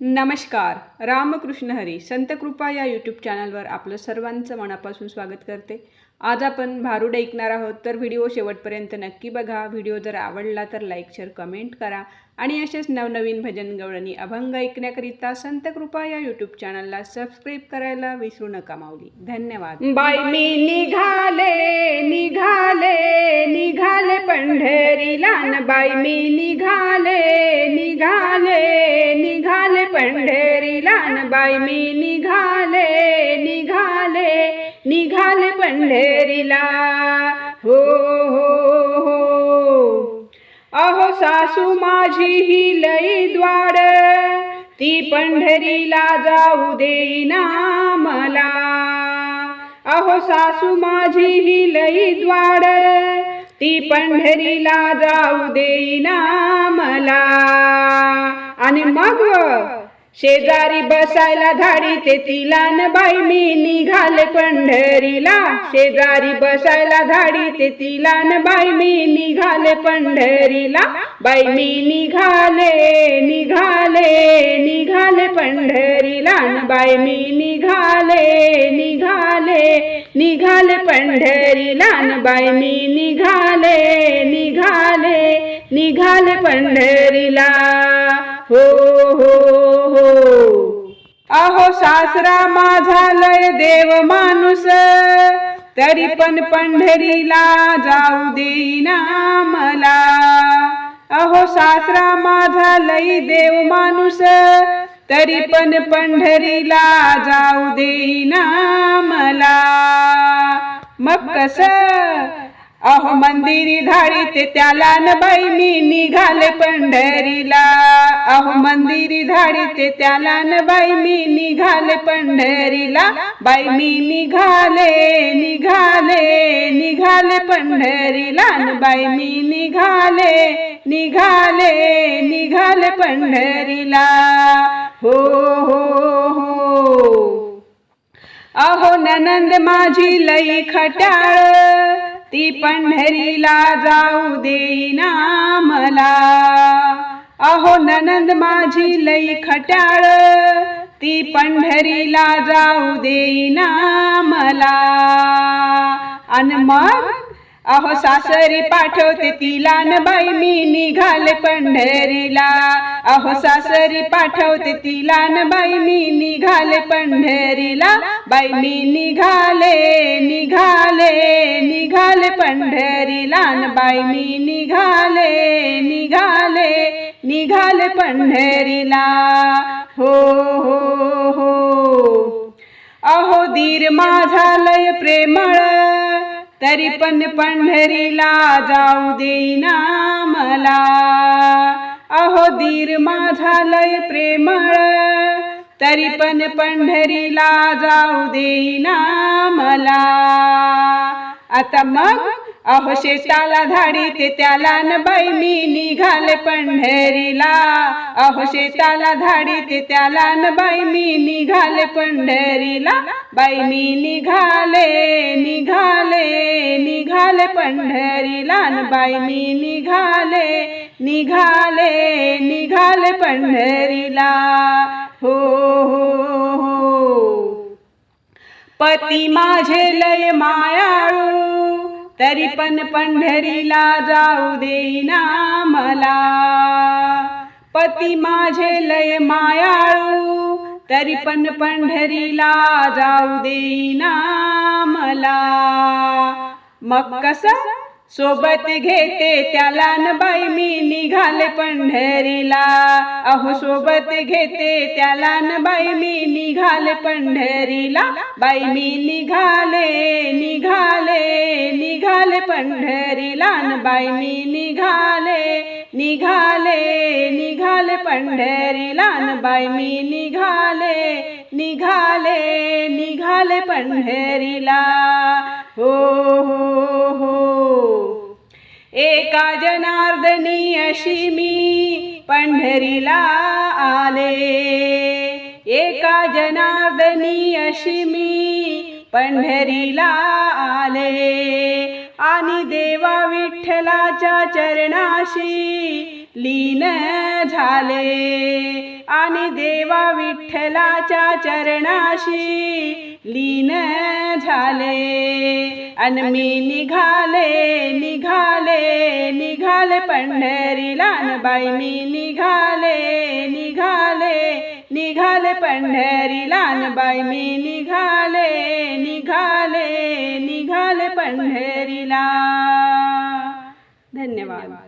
नमस्कार. रामकृष्ण हरी संत कृपा या यूट्यूब चॅनलवर आपलं सर्वांचं मनापासून स्वागत करते. आज आपण भारुड ऐकणार आहोत तर व्हिडिओ शेवटपर्यंत नक्की बघा. व्हिडिओ जर आवडला तर लाईक शेअर कमेंट करा आणि असेच नवनवीन भजन गवळणी अभंग ऐकण्याकरिता संत कृपा या यूट्यूब चॅनलला सबस्क्राईब करायला विसरू नका माऊली. धन्यवाद. बाय मी निघाले निघाले निघाले पंढरीला बाय मी निघाले निघाले निघाले. बाई बाय मी निघाले निघाले निघाले पंढरीला. हो हो हो. अहो सासू माझी ही लई द्वाड. ती पंढरीला जाऊ देईना मला. अहो सासू माझी ही लई द्वाड. ती पंढरीला जाऊ देईना मला. आणि मग? शेजारी बसायला धाडी ते तिला न बाई मी निघाले पंढरीला. शेजारी बसायला धाडी ते तिला न बाई मी निघाले पंढरीला. बाई मी निघाले निघाले निघाले पंढरीला. न बाई मी निघाले निघाले निघाले पंढरीला. न बाई मी निघाले निघाले निघाले पंढरीला. हो हो हो. अहो सासरा माझा लय देव माणूस. तरी पण पंढरीला जाऊ देईना मला. अहो सासरा माझा लई देव माणूस. तरी पण पंढरीला जाऊ देईना मला. मग कसं? अहो मंदिरी धाडी ते त्याला न बाई मी निघाले पंढरीला. अहो मंदिरी धाडी ते त्याला न बाई मी निघाले पंढरीला. बाई मी निघाले निघाले निघाले पंढरीला. न बाई मी निघाले निघाले निघाले पंढरीला. हो हो हो. अहो ननंद माझी लई खट्याळ. ती पंढरीला जाऊ देईना मला. अहो ननंद माझी लई खट्याळ ती पंढरीला जाऊ देईना मला. आणि मग? अहो सासरी पाठवते तिला न बाई मी निघाले पंढरीला. अहो सासरी पाठवते तिला न बाई मी निघाले पंढरीला. बाई मी निघाले निघाले निघाले पंढरीला. न बाई मी निघाले निघाले निघाले पंढरीला. हो हो हो. अहो दीर माझा लय प्रेमळ तरी पण पंढरीला जाऊ देईना मला. अहो दीर माझा लय प्रेमळ तरी पण पंढरीला जाऊ देईना मला. आता मग अहो शेताला धाडी ते त्याला न बाई मी निघाले पंढरीला. अहो शेताला धाडी ते त्याला न बाई मी निघाले पंढरीला. बाई मी निघाले निघाले निघाले पंढरीला. न बाई मी निघाले निघाले निघाले पंढरीला. हो हो हो. पती माझे लय मायाळू. तरी पण पंढरीला जाऊ देईना मला. पती माझे लय मायाळू तरी पण पंढरीला जाऊ देईना मला. मग कसं? सोबत घेते त्याला न बाई मी निघाले पंढरीला. अहो सोबत घेते त्याला न बाई मी निघाले पंढरीला. बाई मी निघाले निघाले निघाले पंढरीला. न बाई मी निघाले निघाले निघाले पंढरीला. न बाई मी निघाले निघाले निघाले पंढरीला. हो हो हो. एका जनार्दनी अशी मी पंढरीला आले. एका जनार्दनी अशी मी पंढरीला आले. आणि देवा विठ्ठलाच्या चरणाशी लीन झाले. आणि देवा विठ्ठलाच्या चरणाशी लीन झाले. अन मी निघाले निघाले निघाले पंढरीला न बाई. मी निघाले निघाले निघाले पंढरीला न बाई. मी निघाले निघाले निघाले पंढरीला. धन्यवाद.